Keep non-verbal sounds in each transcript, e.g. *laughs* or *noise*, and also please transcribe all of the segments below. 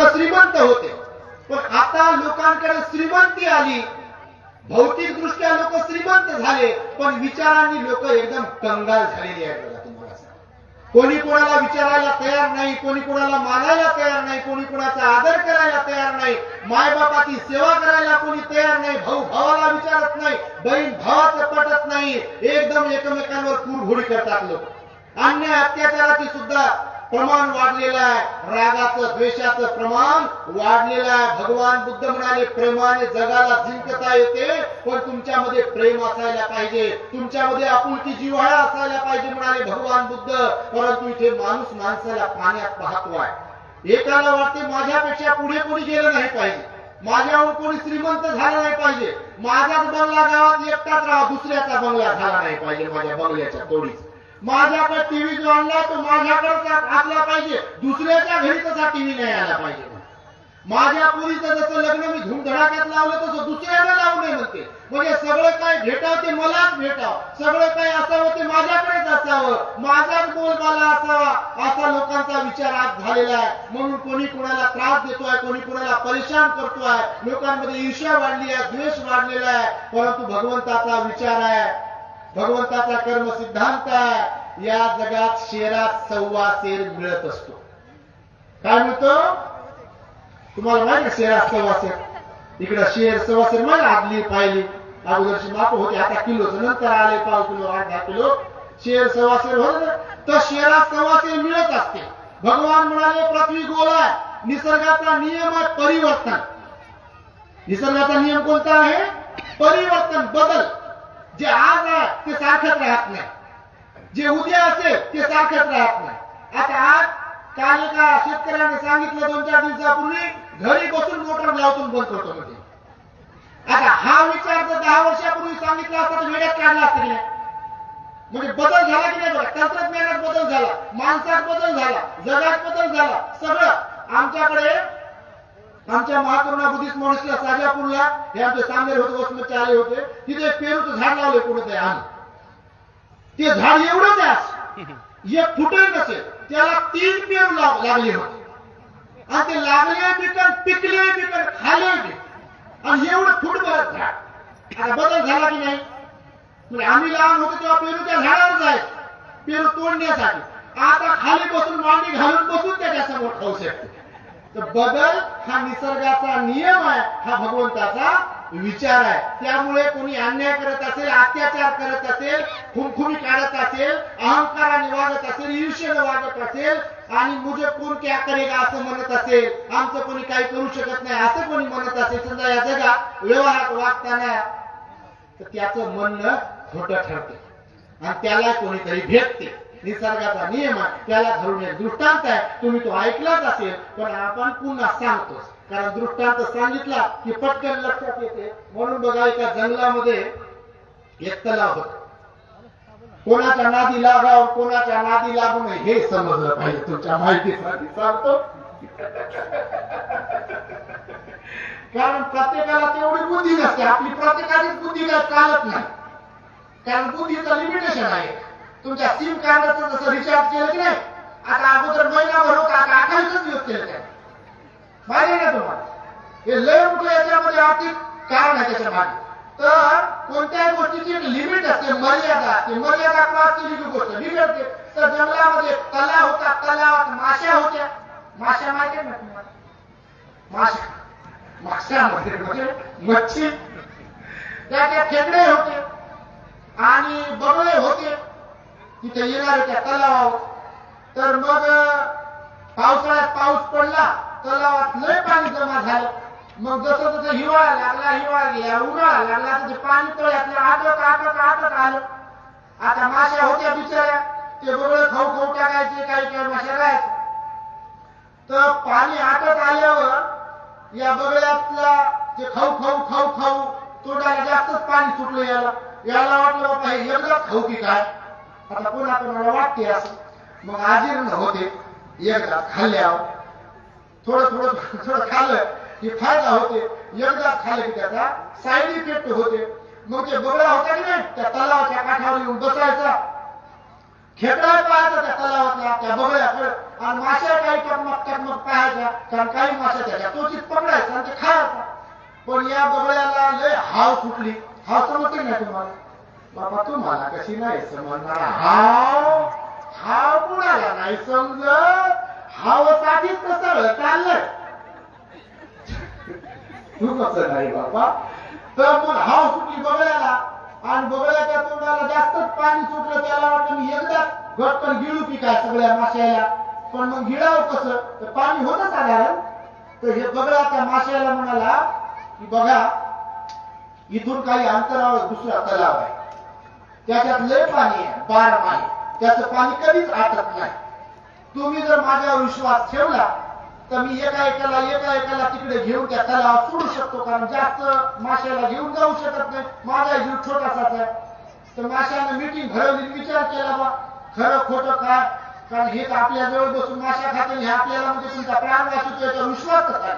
लोक श्रीमंत होते. पण आता लोकांकडे श्रीमंती आली. भौतिक दृष्ट्या लोक श्रीमंत झाले पण विचारांनी लोक एकदम कंगाल झालेली आहेत कोणी कोणाला विचारायला तयार नाही कोणी कोणाला मानायला तयार नाही कोणी कोणाचा आदर करायला तयार नाही मायबापाची सेवा करायला कोणी तयार नाही भाऊ भावाला विचारत नाही बहीण भावाचं पटत नाही एकदम एकमेकांवर कुरघोडी करतात लोक. अन्य अत्याचाराची सुद्धा प्रमाण वाढलेलं आहे. रागाचं द्वेषाचं प्रमाण वाढलेलं आहे. भगवान बुद्ध म्हणाले प्रेमाने जगाला जिंकता येते पण तुमच्यामध्ये प्रेम असायला पाहिजे. तुमच्यामध्ये आपुलकी जिव्हाळा असायला पाहिजे म्हणाले भगवान बुद्ध. परंतु इथे माणूस माणसाला पाण्यात पाहतोय एकाला वाटते माझ्यापेक्षा पुढे कोणी गेलं नाही पाहिजे. माझ्यावर कोणी श्रीमंत झालं नाही पाहिजे. माझाच बंगला गावात एकटाच राहा दुसऱ्याचा बंगला झाला नाही पाहिजे माझ्या बंगल्याच्या तोडीचा. माझ्याकडे टीव्ही जो आणला तो माझ्याकडे असला पाहिजे. दुसऱ्याच्या घरी तसा टीव्ही नाही आला पाहिजे. माझ्या पुरीचं जसं लग्न मी धूमधडाक्यात लावलं तसं दुसऱ्याला लावू नये म्हणते म्हणजे सगळं काय भेटावं ते मलाच भेटावं. सगळं काय असावं ते माझ्याकडेच असावं. माझाच बोलबाला असावा असा लोकांचा विचार आज झालेला आहे. म्हणून कोणी कोणाला त्रास देतोय कोणी कोणाला परेशान करतोय. लोकांमध्ये ईर्ष्या वाढली आहे द्वेष वाढलेला आहे. परंतु भगवंताचा विचार आहे. भगवंताचा कर्म सिद्धांत आहे. या जगात शेरात सव्वा शेर मिळत असतो. काय मिळतो? तुम्हाला माहिती का शेर सव्वा शेर? इकडं शेर सव्वा शेर माहिती आदली पाहिली. अगोदरची माप होती आता किलो नंतर आले पाव किलो आठ दहा किलो. शेर सव्वा शेर होत ना तर शेरा सव्वा शेर मिळत असते. भगवान म्हणाले पृथ्वी गोल आहे. निसर्गाचा नियम आहे परिवर्तन. निसर्गाचा नियम कोणता आहे? परिवर्तन बदल. जे आज आहे ते सारखंच राहत नाही. जे उद्या असेल ते सारखंच राहत नाही. आता आज काल एका शेतकऱ्याने सांगितलं दोन चार दिवसापूर्वी घरी बसून मोटर लावतो बंद करतो म्हणजे. आता हा विचार जर दहा वर्षापूर्वी सांगितला असता तर वेळेत काढला असता नाही? म्हणजे बदल झाला की नाही बघा तंत्रज्ञानात बदल झाला माणसात बदल झाला जगात बदल झाला सगळं आमच्याकडे आमच्या महाकरुणा बुद्धिस्ट मॉनिस्टला साजापूरला हे आमचे सामने होते वसमतचे आले होते. तिथे पेरूचं झाड लावले कुठं आम्ही. ते झाड एवढंच आहे एक फुटही नसेल त्याला तीन पेर लागले होते आणि ते लागले बिकन पिकले बिकन खाले बी आणि एवढं फुटभर झाड. आता बदल झाला की नाही? म्हणजे आम्ही लहान होतो तेव्हा पेरूच्या झाडावर जायचं. पेरू तोडण्यासाठी. आता खाली बसून मांडी घालून बसून त्याच्यासमोर खाऊ शकते. तर बदल हा निसर्गाचा नियम आहे हा भगवंताचा विचार आहे. त्यामुळे कोणी अन्याय करत असेल अत्याचार करत असेल खुमखुमी काढत असेल अहंकाराने वागत असेल ईर्ष्येने वागत असेल आणि मुझे कोण क्या करेगा असं म्हणत असेल आमचं कोणी काही करू शकत नाही असं कोणी म्हणत असेल समजा या जगात व्यवहारात वागताना तर त्याचं म्हणणं खोटं ठरते. आणि त्याला कोणीतरी भेटते. निसर्गाचा नियम आहे. त्याला धरून एक दृष्टांत आहे. तुम्ही तो ऐकलाच असेल पण आपण पुन्हा सांगतोच कारण दृष्टांत सांगितला की पटकन लक्षात येते. म्हणून बघा एका जंगलामध्ये एक तलाव होत. कोणाच्या नादी लागावं कोणाच्या नादी लागू नये हे समजलं पाहिजे. तुमच्या माहितीसाठी सांगतो. कारण प्रत्येकाला तेवढी बुद्धी नसते. आपली प्रत्येकाची बुद्धी काय चालत नाही. कारण बुद्धीचं लिमिटेशन आहे. तुमच्या सिम कार्डाचं जसं रिचार्ज केलं की नाही आता अगोदर महिनाभर होता आता अठ्ठावीसच दिवस केलं काय माहिती आहे ना तुम्हाला? हे लय मोठं याच्यामध्ये आर्थिक कारण आहे त्याच्यामागे तर कोणत्याही गोष्टीची एक लिमिट असते मर्यादा असते. मर्यादा क्लासची केली की गोष्ट बिघडते तर जंगलामध्ये तलाव होता तलावात माश्या होत्या. माश्या माहिती ना तुम्हाला? माश्या. माश्यामध्ये म्हणजे मच्छी. त्या खेकडे होते आणि बगळे होते. तिथे येणारे त्या तलावावर. तर मग पावसाळ्यात पाऊस पडला तलावात लय पाणी जमा झालं. मग जसं जसं हिवाळा लागला हिवाळा गेला उन्हाळा लागला तर पाणी तळ्यातलं आटत आटत आटत आलं. आता माश्या होत्या बिचाऱ्या. ते बरोबर खाऊ खाऊ टाकायचे काही काही माश्या राहायच्या. तर पाणी आटत आल्यावर या बगळ्यातला ते खाऊ खाऊ खाऊ खाऊ तोंडाला जास्तच पाणी सुटलं याला. याला वाटलं बाबा हे एकदाच खाऊ की काय? आता पुन्हा कोणाला वाटते असं. मग आजीर्ण होते एकदा खाल्ल्यावर थोडं थोडं *laughs* थोडं खाल्लं की फायदा होते. एकदा खाल्लं की त्याचा साईड इफेक्ट होते. मग ते बगळा होता की नाही त्या तलावाच्या काठावर येऊन बसायचा. खेकडा पाहायचा त्या तलावातला त्या बगळ्याकडे आणि माश्या काही टकमक टकमक पाहायच्या. कारण काही माश्या त्याच्या तोचित पकडायचा आणि ते खायचा. पण या बगळ्याला लय हाव सुटली हाव समजते नाही तुम्हाला? बाबा तुम्हाला कशी नाही समजणार? हाव हाव कुणाला नाही समजत? हावसाठीच तर सगळं चाललंय. तू कसं नाही बाबा? तर मग हाव सुटली बगळ्याला आणि बगळ्याच्या तोंडाला जास्तच पाणी सुटलं त्याला वाटलं मी एकदा गटकन गिळू की काय सगळ्या माश्याला. पण मग गिळावं कसं? तर पाणी होतं साधारण तर हे बगळा त्या माश्याला म्हणाला की बघा इथून काही अंतरावर दुसरा तलाव आहे. त्याच्यात लय पाणी आहे बार पाणी त्याचं पाणी कधीच आटत नाही. तुम्ही जर माझ्यावर विश्वास ठेवला तर मी एका एकाला एका एकाला तिकडे घेऊन त्या तलावात सोडू शकतो कारण जास्त माश्याला घेऊन जाऊ शकत नाही. माझा जीव छोटासाच आहे. तर माशाने मिटिंग भरवली विचार केला बा. खरं खोटं काय? कारण हे तर आपल्या जवळ बसून माश्या खाते हे आपल्याला म्हणजे तुमचा प्राण वाचतो याचा विश्वास कसा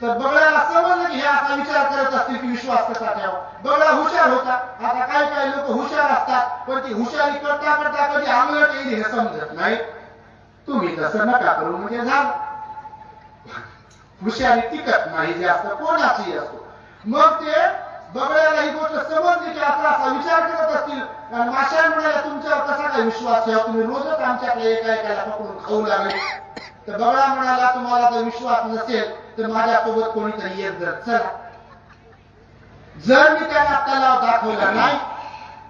तर बगळ्याला समजलं की हे असा विचार करत असतील की विश्वास कसा ठेवा बगळा हुशार होता. आता काही काही लोक हुशार असतात पण ती हुशारी करता करता कधी आंगलट येईल हे समजत नाही. तुम्ही तसं नका करू म्हणजे झालं. हुशारी टिकत नाही जे असतं कोणाची असतो मग ते बगळ्याला ही गोष्ट समजली की असा असा विचार करत असतील. कारण माशा म्हणाला तुमच्यावर कसा काय विश्वास ठेवा? तुम्ही रोजच आमच्याकडे एका एकाला पकडून खाऊ लागले. तर बगळा म्हणाला तुम्हाला जर विश्वास नसेल तर माझ्यासोबत कोणीतरी येत. जर चला. जर मी त्यांना तलाव दाखवला नाही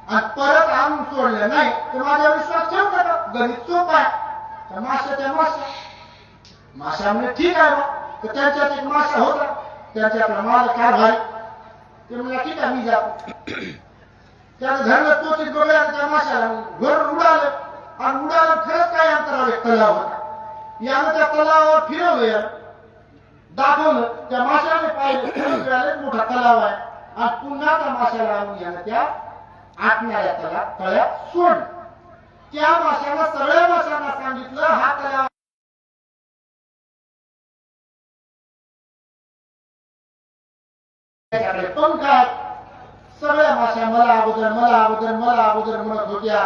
आणि परत आणून सोडलं नाही तर माझ्या विश्वास ठेव नका गणित सोपं आहे. तर माशा त्या माशा माशा म्हणजे ठीक आहे बा तर त्यांच्यात एक माशा होता. त्यांच्यातला माल काय भाई ते म्हणजे ठीक आहे मी जातो. त्यानं धरलं तोचीत डोळ्या त्या माशाला घर उडालं. आणि उडालं खरंच काय अंतरावर? तलाव होता. यानं त्या तलावावर फिरवलं. दाखवलं त्या माशाने पाहिलं मोठा तलाव आहे. आणि पुन्हा त्या माशाला आणून यानं त्या आटणाऱ्या तला तळ्यात सोडलं. त्या माशाला सगळ्या माशांना सांगितलं हा तलाव त्याच्याकडे पंख आहेत. सगळ्या माश्या मला अगोदर मला अगोदर मला अगोदर म्हणत होत्या.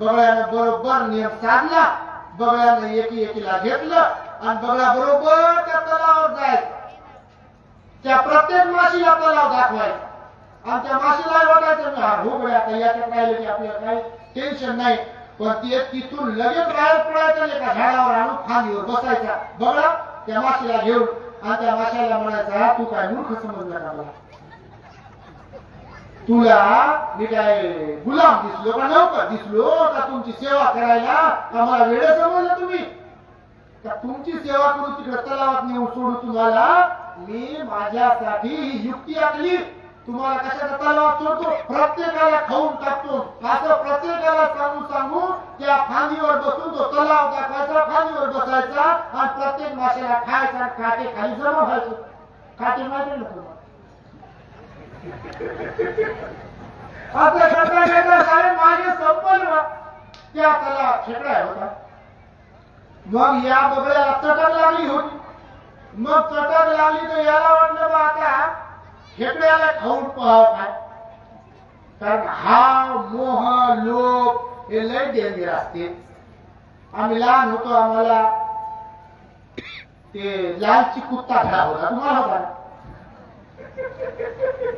बगळ्यानं बरोबर नियम साधला. बगळ्यानं एकी एकीला घेतलं. आणि बघा बरोबर त्या तलावावर जायचं. त्या प्रत्येक माशीला तलाव दाखवायचा. आणि त्या माशीला वाटायचं हा हो भोगड्या आता याच्यात राहिले की आपल्याला काही टेन्शन नाही. पण ते तिथून लगेच बाहेर पडायचं एका झाडावर आणून फांदीवर बसायचा. बघा त्या माशीला घेऊन आणि त्या माशाला म्हणायचा तू काय मूर्ख समजला का मला तुला मी काय गुलाम दिसलो का नव्हता? दिसलो का तुमची सेवा करायला? का मला वेळ समजला तुम्ही. तुमची सेवा करून तिकडे तलावात नेऊ सोडू तुम्हाला. मी माझ्यासाठी ही युक्ती आखली. तुम्हाला कशाचा तलावात सोडतो? प्रत्येकाला खाऊन टाकतो. असं प्रत्येकाला सांगून सांगून त्या फांदीवर बसून तो तलाव दाखवायचा फांदीवर बसायचा आणि प्रत्येक माशाला खायचा काटे खाली जमा व्हायचं. काटे माहिती ना तुम्हाला असं करता करता सारे माझे संपन्न त्या त्याला खेकडा होता. मग या बगड्याला चटक लागली होती. मग चटक लागली तर याला वाटलं बा आता खेकड्याला खाऊन पाहाव काय? कारण हा मोह लोक हे लय डेंजर असते. आम्ही लहान होतो आम्हाला ते लालची कुत्ता खेळा होता. तुम्हाला होता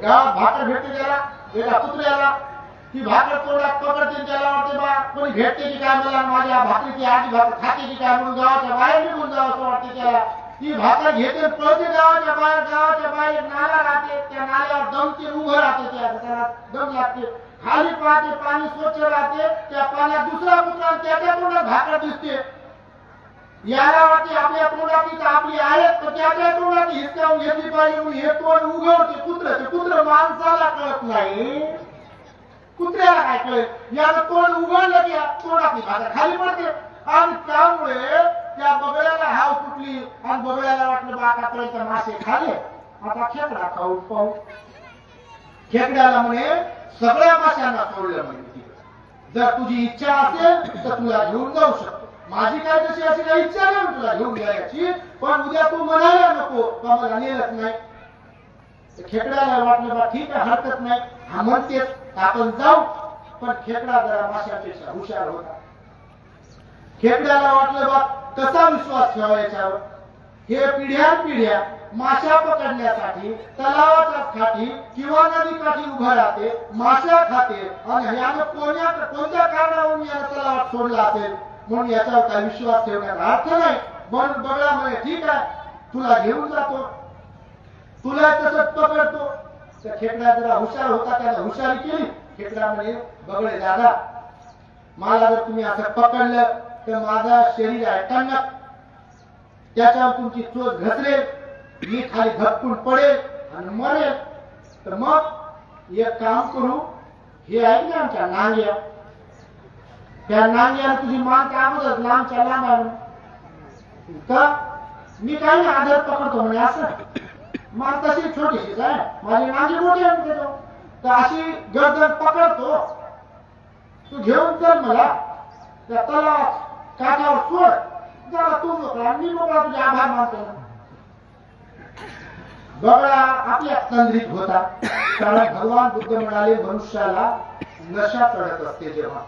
गावात भाकर भेटते त्याला? एका कुत्र्याला? की भाकर तोंडात पकडते त्याला वाटते बा कोणी भेटते की काय मला? माझ्या भाकरीची आधी भाकर खाते की काय? म्हणून गावाच्या बाहेर निघून जावं असं वाटते त्याला. ती भाकर घेते पळते गावाच्या बाहेर गावाच्या बाहेर नाला राहते त्या नाल्यावर दमते उभं राहते त्या त्याला दम लागते. खाली पाहते पाणी स्वच्छ राहते त्या पाण्यात दुसरा कुत्रा त्याच्या तोंडात भाकर दिसते. याला वाटते आपल्या तोंडात इथं आपली आहेत तर त्याच्या तोंडात हिसकावून घेतली पाहिजे. हे तोंड उघडते. कुत्र ते कुत्र माणसाला कळत नाही. कुत्र्याला काय कळेल यानं तोंड उघडलं की तोंडातली भाकर खाली पडते. आणि त्यामुळे त्या बगड्याला हाव सुटली आणि बगड्याला वाटलं बाकापर्यंत मासे खाले. आता खेकडा खाऊ पाहू. खेकड्याला म्हणे सगळ्या माशांना सोडलं म्हणे जर तुझी इच्छा असेल तर तुला घेऊन जाऊ शकतो. माझी काय तशी अशी काही इच्छा नाही तुला घेऊन जायची पण उद्या तू म्हणायला नको का मला नेलच नाही. खेकड्याला वाटलं बा ठीक आहे हरकत नाही. हा म्हणते आपण जाऊ पण खेकडा जरा माशापेक्षा हुशार होता. खेकड्याला वाटलं बा कसा विश्वास ठेवा याच्यावर हे पिढ्या पिढ्या माशा पकडण्यासाठी तलावाच्या काठी किंवा नदी काठी उभा राहते माशा खाते आणि यानं कोण्या कोणत्या कारणावरून यानं तलावात सोडला असेल? म्हणून याच्यावर काही विश्वास ठेवण्याचा अर्थ नाही. म्हणून बघा म्हणे ठीक आहे. तुला घेऊन जातो. तुला तसंच पकडतो तर खेकडा जरा हुशार होता त्याला हुशारी केली. खेकडा म्हणे बघले दादा मला जर तुम्ही असं पकडलं तर माझा शरीर आहे टणक. त्याच्यावर तुमची चोच घसरेल मी खाली धपकून पडेल आणि मरेल. तर मग एक काम करू हे आहे ना आमच्या नांग्या. त्या नांग्याला तुझी मान काय म्हणत लांबच्या लांब आणून का? मी काय ना आधार पकडतो म्हणे असं? मान तशी छोटीशीच आहे माझी नांगी मोठी आहे तर अशी गर्दन पकडतो. तू घेऊन चल मला. त्या तला काठावर सोड. जरा तू मोकळा मी मोकळा तुझे आभार मानतो. बगळा आपल्या तंद्रीत होता. कारण भगवान बुद्ध म्हणाले मनुष्याला नशा चढत असते जेव्हा.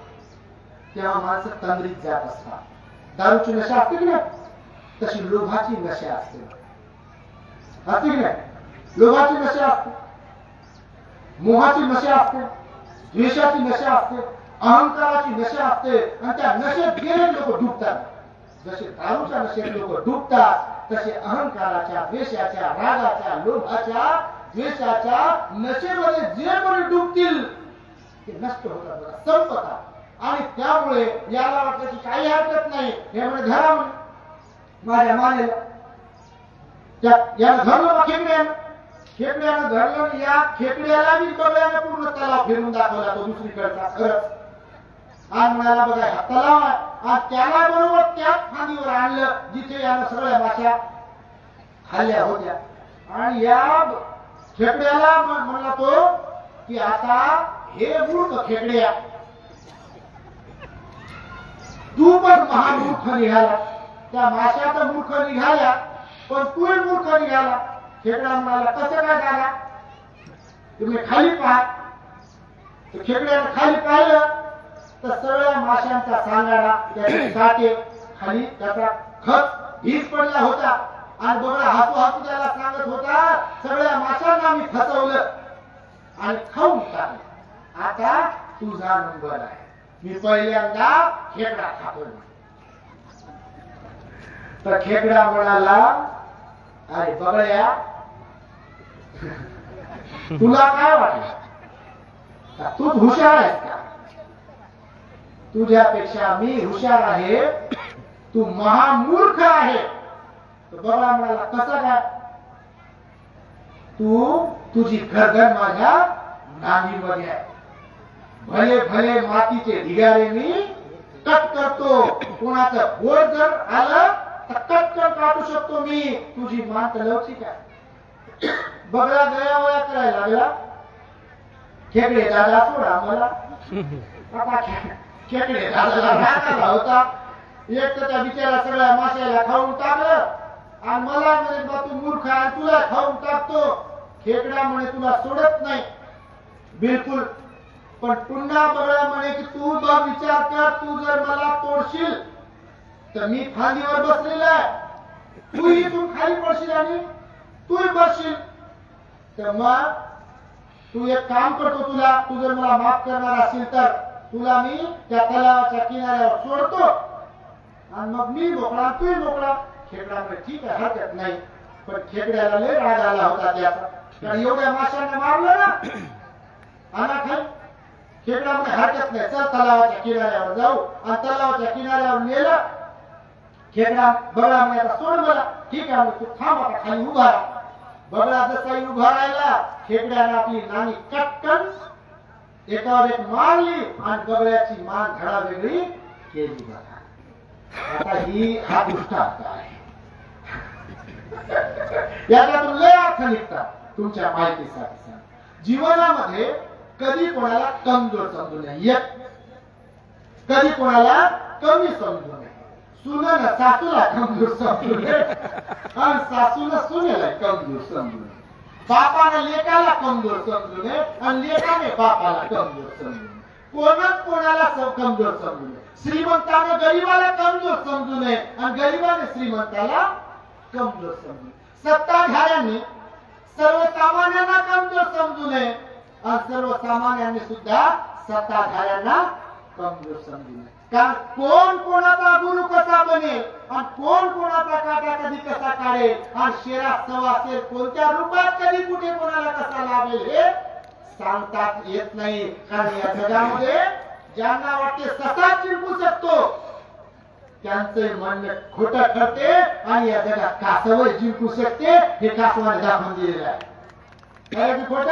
तेव्हा माणसं तंद्रीत जात असतात. दारूची नशा असते की नाही? तशी लोभाची नशा असते. असते की नाही लोभाची नशा असते मोहाची नशा असते द्वेषाची नशा असते अहंकाराची नशा असते आणि त्या नशेत गेले लोक डुबतात. जसे दारूच्या नशेत लोक डुबतात तसे अहंकाराच्या द्वेषाच्या रागाच्या लोभाच्या द्वेषाच्या नशेमध्ये जे कोणी डुबतील. ते नष्ट होतात संपतात. आणि त्यामुळे याला वाटतं काही हरकत नाही. हे म्हणे धरा म्हणे. माझ्या मानेला. त्या याला धरलं बा खेकड्यानं खेकड्यानं धरलं या खेकड्याला बी बघायला पूर्ण तलाव फिरून दाखवला तो दुसरीकडचा. खरंच. आज म्हणाला बघा हा तलाव आहे आज त्याला बरोबर त्याच फांदीवर आणलं जिथे यानं सगळ्या माश्या खाल्ल्या होत्या. आणि या खेकड्याला म्हणला तो की आता हे मूर्ख खेकड्या. तू पण महामूर्ख निघाला. त्या माश्या तर मूर्ख निघाल्या. पण तू मूर्खाने निघाला खेकडा म्हणाला कसं काय झाला? तुम्ही खाली पहा. तर खेकड्यानं खाली पाहिलं तर सगळ्या माशांचा सांगाडा त्याचे साठे खाली त्याचा खत भीज पडला होता. आणि बघा हातू हातू त्याला सांगत होता सगळ्या माशांना मी फसवलं. आणि खाऊन टाकलं. आता तुझा नंबर आहे. मी पहिल्यांदा खेकडा खातो तर खेकडा म्हणाला अरे बगळ्या तुला काय वाटलं? तू हुशार आहेस का? तुझ्यापेक्षा मी हुशार आहे. तू महामूर्ख आहे. बघा म्हणाला कसं काय? तू तुझी गर्दन माझ्या नांगीमध्ये आहे. भले भले मातीचे ढिगारे मी कट करतो. कोणाचं बोट जर आलं तर काढू शकतो मी. तुझी मान तर लवचिक आहे. बघा गया वया करायला लागला. खेकडे दादा सोडा मला खेकडे दादा होता. एक तर त्या बिचारा सगळ्या माशाला खाऊन टाकलं. आणि मला म्हणे बा तू मूर्ख आहे आणि तुला खाऊन टाकतो. खेकडा म्हणे तुला सोडत नाही. बिलकुल. पण पुन्हा बघा म्हणे की तू जर विचार कर. तू जर मला तोडशील तर मी फांदीवर बसलेला आहे. तू इथून खाली पडशील आणि तूही बसशील. तर मग तू एक काम करतो तुला. तू जर मला माफ करणार असेल तर तुला मी त्या तलावाच्या किनाऱ्यावर सोडतो. आणि मग मी मोकळा तूही मोकळा. खेकडा ठीक आहे हरकत नाही. पण खेकड्याला लय राग आला होता त्याचा. कारण एवढ्या माशांना मारलं ना. अनाखाई खेकडा म्हणजे हरकत नाही. चल तलावाच्या किनाऱ्यावर जाऊ. आणि तलावाच्या किनाऱ्यावर नेलं. खेकडा बगळा म्हणजे सोड मला ठीक आहे तू थांब आता खाली उभा राहा. बगळा जसाही उभा राहिला खेकड्यानं आपली नाणी कटकन. एकावर एक मारली आणि बगळ्याची मान धडा वेगळी केली बघा. आता ही हा दृष्टांत आहे. याच्यातून लय अर्थ निघतात तुमच्या माहितीसाठी सांग. जीवनामध्ये कधी कोणाला कमजोर समजू नये? कधी कोणाला कमी समजू नये? सुनन सासूला कमजोर समजू नये आणि सासूला सुनेला कमजोर समजू नये बापाने लेकाला कमजोर समजू नये आणि लेकाने बापाला कमजोर समजू नये कोणच कोणाला स- कमजोर समजू नये श्रीमंताने गरीबाला कमजोर समजू नये आणि गरीबाने श्रीमंताला कमजोर समजू नये सत्ताधाऱ्यांनी सर्वसामान्यांना कमजोर समजू नये आणि सर्वसामान्यांनी सुद्धा सत्ताधाऱ्यांना कमजोर समजू नये कारण कोण कोणाचा गुरु कसा बनेल आणि कोण कोणाचा काटा कधी कसा काढेल आणि शेरात सव असेल कोणत्या रूपात कधी कुठे कोणाला कसा लाभेल हे सांगतात येत नाही. कारण या जगामध्ये ज्यांना वाटते ससा चिरकू शकतो त्यांचे म्हणणं खोट ठरते आणि या जगात कासव जिंकू शकते. हे कासवाने दाखवून दिलेलं आहे. खोट?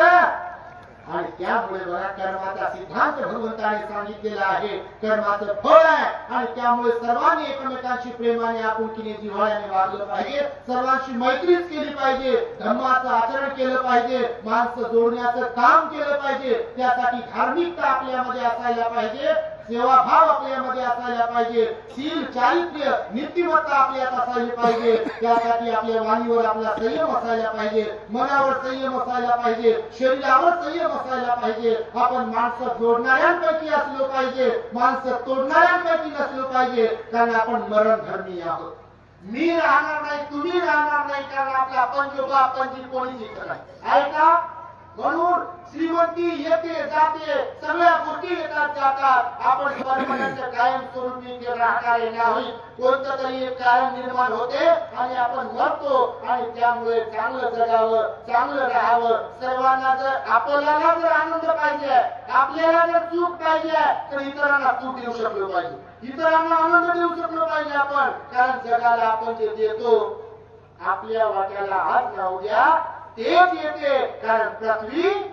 आणि त्यामुळे बघा कर्माचा सिद्धांत भगवंताने सांगितलेला आहे. कर्माचं फळ आहे आणि त्यामुळे सर्वांनी एकमेकांशी प्रेमाने आपुलकीने जिव्हाळ्याने वागलं पाहिजे. सर्वांशी मैत्रीच केली पाहिजे. धर्माचं आचरण केलं पाहिजे. माणसं जोडण्याचं काम केलं पाहिजे. त्यासाठी धार्मिकता आपल्यामध्ये असायला पाहिजे. सेवाभाव आपल्यामध्ये असायला पाहिजे. शील चारित्र्य नीतिमत्ता आपल्यात असायला पाहिजे. त्यासाठी आपल्या वाणीवर आपला संयम असायला पाहिजे. मनावर संयम असायला पाहिजे. शरीरावर संयम असायला पाहिजे. आपण माणसं जोडणाऱ्यांपैकी असलो पाहिजे. माणसं तोडणाऱ्यांपैकी नसलो पाहिजे. कारण आपण मरण धर्मी आहोत. मी राहणार नाही तुम्ही राहणार नाही. कारण आपला पंजोबा पंजी कोणी जिंकत नाही. ऐका म्हणून श्रीमंती येते जाते सगळ्या गोष्टी येतात जातात. आपण परमनंट कायम स्वरूपी ते राहणारे नाही. कोणतं तरी एक कारण निर्माण होते आणि आपण मरतो आणि त्यामुळे चांगलं जगावं चांगलं राहावं. सर्वांना जर आपल्याला जर आनंद पाहिजे आपल्याला जर चूक पाहिजे तर इतरांना चूक देऊ शकलो पाहिजे. इतरांना आनंद देऊ शकलो पाहिजे आपण. कारण जगाला आपण जे देतो आपल्या वाट्याला हात लावूया तेच येते. कारण पृथ्वी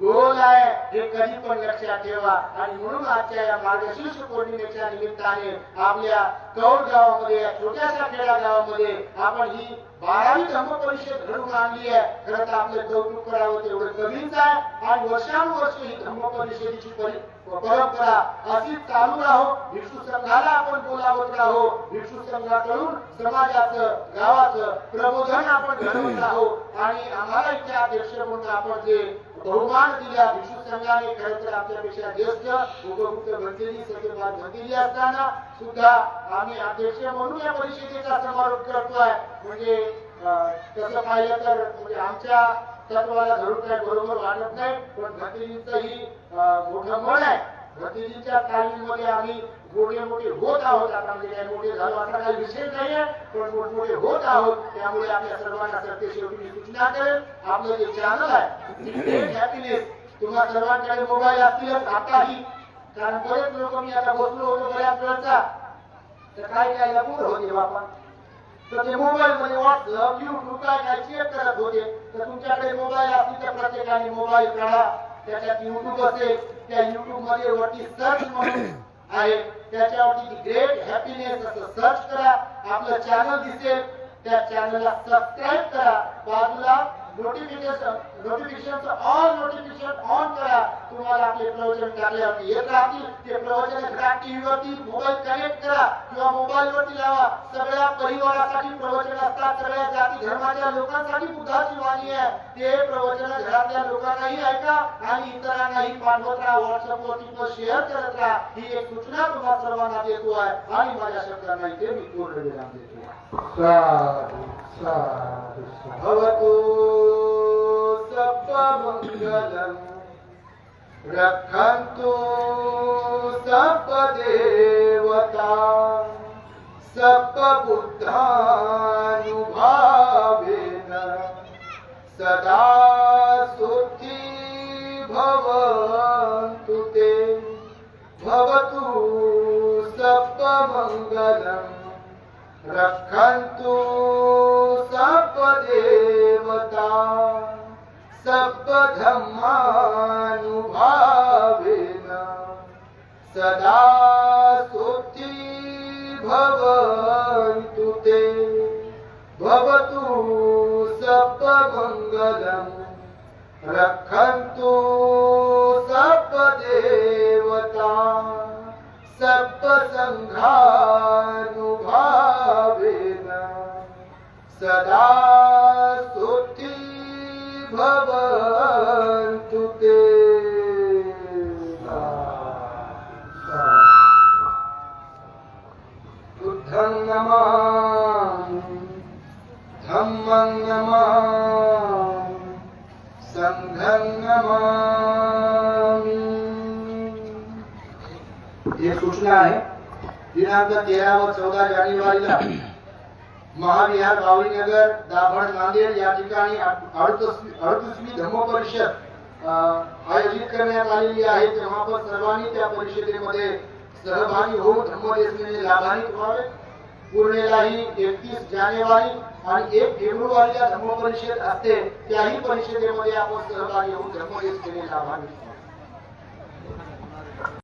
गोल आहे. हे कधी पण लक्षात ठेवा. आणि म्हणून आजच्या या मार्गशीर्ष पौर्णिमेच्या निमित्ताने आपल्या कौर गावामध्ये या छोट्याशा खेड्या गावामध्ये आपण ही बारावी धर्म परिषद घडून आणली आहे. खरं तर आपलं कौतुक करावं तेवढं कमीच आहे. आणि वर्षानुवर्ष ही धर्म परिषदेची परि- परंपरा अशीच चालू राहो. भिक्षू संघाला आपण बोलावत राहो. भिक्षू संघाकडून समाजाचं गावाचं प्रबोधन आपण घडवत राहो. आणि आम्हाला इथे अध्यक्ष म्हणून आपण जे बहुमान दिल्या भिक्षू संघाने खरं तर आपल्यापेक्षा ज्येष्ठ उपमुक्त भंतेरी सत्यपाल भंतेरी असताना सुद्धा आम्ही अध्यक्ष म्हणून या परिषदेचा समारोप करतोय. म्हणजे तसं पाहिलं तर म्हणजे आमच्या त्या तुम्हाला जरूर काय बरोबर वाटत नाही पण भंतेरीचं ही मोठं मन आहे. भतीजीच्या तालीममध्ये आम्ही मोठे मोठे होत आहोत. आता म्हणजे काय मोठे झालो असा काही विषय नाही आहे पण मोठमोठे होत आहोत. त्यामुळे आपल्या सर्वांना सत्य शेवटी सूचना करेल आपलं जे चॅनल आहे तुम्हा सर्वांकडे मोबाईल असतीलच आताही. कारण बरेच लोक मी आता बसलो होतो बऱ्याच वेळचा. तर काय काय लपूर होते बापा तर ते मोबाईल मध्ये व्हॉट्सअप युट्यूब काय काय चेक करत होते. तर तुमच्याकडे मोबाईल असतील तर प्रत्येकाने मोबाईल काढा. त्याच्यात युट्यूब असेल त्या युट्यूबमध्ये वरती सर्च म्हणून आहे. त्याच्यावरती ग्रेट हॅपीनेस असं सर्च करा. आपलं चॅनल दिसेल. त्या चॅनलला सबस्क्राईब करा. बाजूला notification notification all notification on करा. तुम्हाला आपले प्रवचन टाकल्यावरती येत राहतील. ते प्रवचन घरात टीव्हीवरती मोबाईल कनेक्ट करा किंवा मोबाईल वरती लावा. सगळ्या परिवारासाठी प्रवचन असतात. सगळ्या जाती धर्माच्या लोकांसाठी बुद्धाची वाणी आहे. ते प्रवचन घरातल्या लोकांनाही ऐका आणि इतरांनाही पाठवत राहा. व्हॉट्सअप वरती पण शेअर करत राहा. ही एक सूचना तुम्हाला सर्वांना देतो आहे आणि माझ्या शब्दांना इथे मी पूर्ण विराम देतो साधु. सप्पमङ्गलम् रक्षन्तु सप्पदेवता सप्पबुद्धानुभावेन सदा सुखी भवन्तु ते। भवतु सप्पमङ्गलम् रक्षन्तु सपदेवता सप्तधर्मानुभावेन सदा सुखी भवन्तु ते। भवतु सप्तमङ्गलम्। रक्षन्तु सप्तदेवता। सप्तसङ्घानुभावेन। सदा स्तुति ভবন্তুতে বুদ্ধং নমামি ধম্মং নমামি সংঘং নমামি ये सूचना है दिनांक तेरह व चौदह जाने वाली महाविहार बावळीनगर दाभड नांदेड या ठिकाणी अडतीसवी धम्म परिषद आयोजित करण्यात आलेली आहे. तेव्हा आपण सर्वांनी त्या परिषदेमध्ये सहभागी होऊन धम्मदेशने लाभान्वित व्हावे. पूर्णेलाही एकतीस जानेवारी आणि एक फेब्रुवारीला धम्म परिषद असते त्याही परिषदेमध्ये आपण सहभागी होऊन धम्मदेशने लाभान्वित